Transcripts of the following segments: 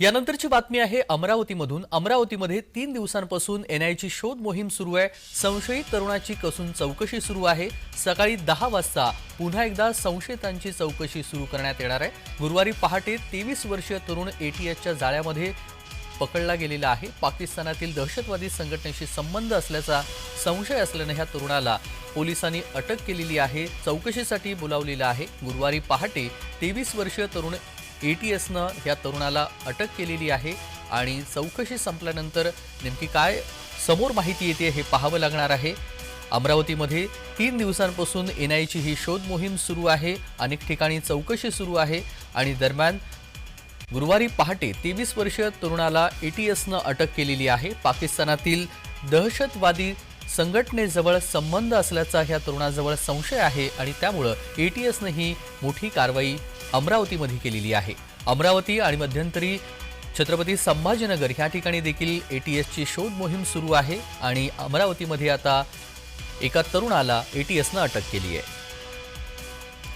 यानंतरची बातमी आहे अमरावतीमधून. अमरावतीमध्ये तीन दिवसांपासून एनआयची शोध मोहीम सुरू आहे. संशयित तरुणाची कसून चौकशी सुरू आहे. सकाळी दहा वाजता पुन्हा एकदा संशयितांची चौकशी सुरू करण्यात येणार आहे. गुरुवारी पहाटे तेवीस वर्षीय तरुण एटीएसच्या जाळ्यामध्ये पकडला गेलेला आहे. पाकिस्तानातील दहशतवादी संघटनेशी संबंध असल्याचा संशय असल्यानं ह्या तरुणाला पोलिसांनी अटक केलेली आहे. चौकशीसाठी बोलावलेलं आहे. गुरुवारी पहाटे तेवीस वर्षीय तरुण एटीएसनं ह्या तरुणाला अटक केलेली आहे आणि चौकशी संपल्यानंतर नेमकी काय समोर माहिती येते हे पाहावं लागणार आहे. अमरावतीमध्ये तीन दिवसांपासून एन आयची ही शोध मोहीम सुरू आहे. अनेक ठिकाणी चौकशी सुरू आहे आणि दरम्यान गुरुवारी पहाटे तेवीस वर्षीय तरुणाला एटीएसनं अटक केलेली आहे. पाकिस्तानातील दहशतवादी संघटनेजवळ संबंध असल्याचा ह्या तरुणाजवळ संशय आहे आणि त्यामुळं एटीएसनं ही मोठी कारवाई अमरावतीमध्ये केलेली आहे. अमरावती आणि मध्यंतरी छत्रपती संभाजीनगर ह्या ठिकाणी देखील ए टी एसची शोध मोहीम सुरू आहे आणि अमरावतीमध्ये आता एका तरुणाला ए टी एसनं अटक केली आहे.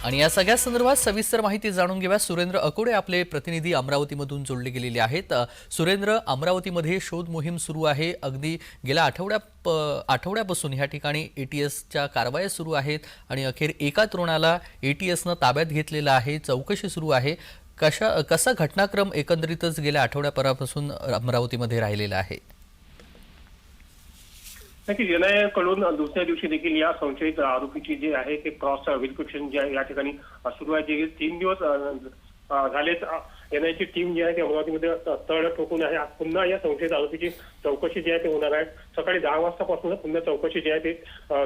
आणि या सगळ्या संदर्भात सविस्तर माहिती जाणून घेऊया. सुरेंद्र अकोडे आपले प्रतिनिधी अमरावतीमधून जोडले गेलेले आहेत. सुरेंद्र अमरावतीमध्ये शोध मोहीम सुरू आहे. अगदी गेल्या आठवड्या प- आठवड्यापासून ह्या ठिकाणी ए टी एसच्या कारवाया सुरू आहेत आणि अखेर एका तरुणाला ए टी एसनं ताब्यात घेतलेलं आहे. चौकशी सुरू आहे. कशा कसा घटनाक्रम एकंदरीतच गेल्या आठवड्याभरापासून अमरावतीमध्ये राहिलेला आहे? नक्कीच एनआयकडून दुसऱ्या दिवशी देखील या संशयित आरोपीची जे आहे ते क्रॉस व्हेरिफिकेशन जे आहे या ठिकाणी सुरू आहे. जे तीन दिवस झालेच एनआयची टीम जी आहे ती अमरावतीमध्ये तळ ठोकून आहे. पुन्हा या संशयित आरोपीची चौकशी जी आहे ते होणार आहे. सकाळी दहा वाजतापासून पुन्हा चौकशी जी आहे ते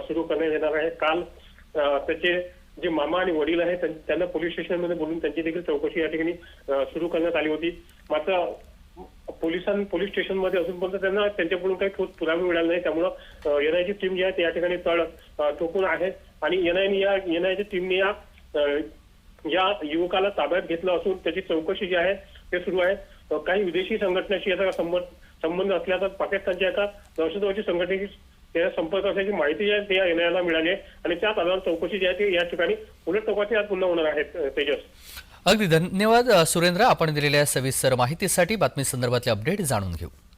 सुरू करण्यात येणार आहे. काल त्याचे जे मामा आणि वडील आहेत त्यांना पोलीस स्टेशनमध्ये बोलून त्यांची देखील चौकशी या ठिकाणी सुरू करण्यात आली होती. मात्र पोलिसां पोलीस स्टेशनमध्ये अजूनपर्यंत त्यांना त्यांच्याकडून काही ठोस पुरावे मिळाले नाही. त्यामुळं एनआयची टीम जी आहे त्या या ठिकाणी तळ ठोकून आहे. आणि एनआयने या एनआयच्या टीमने या या युवकाला ताब्यात घेतलं असून त्याची चौकशी जी आहे ते सुरू आहे. काही विदेशी संघटनाशी याचा संबंध संबंध असल्याचा पाकिस्तानच्या एका दहशतवादी संघटनेशी त्याचा संपर्क असल्याची माहिती जी आहे ते या एनआयला मिळाली आहे. आणि त्याच आधारावर चौकशी जी आहे ती या ठिकाणी उलट तपासणी आज पुन्हा होणार आहे तेजस. अगदी धन्यवाद सुरेंद्र. आपण दिलेल्या सविस्तर माहितीसाठी बातमी संदर्भातले अपडेट जाणून घेऊ.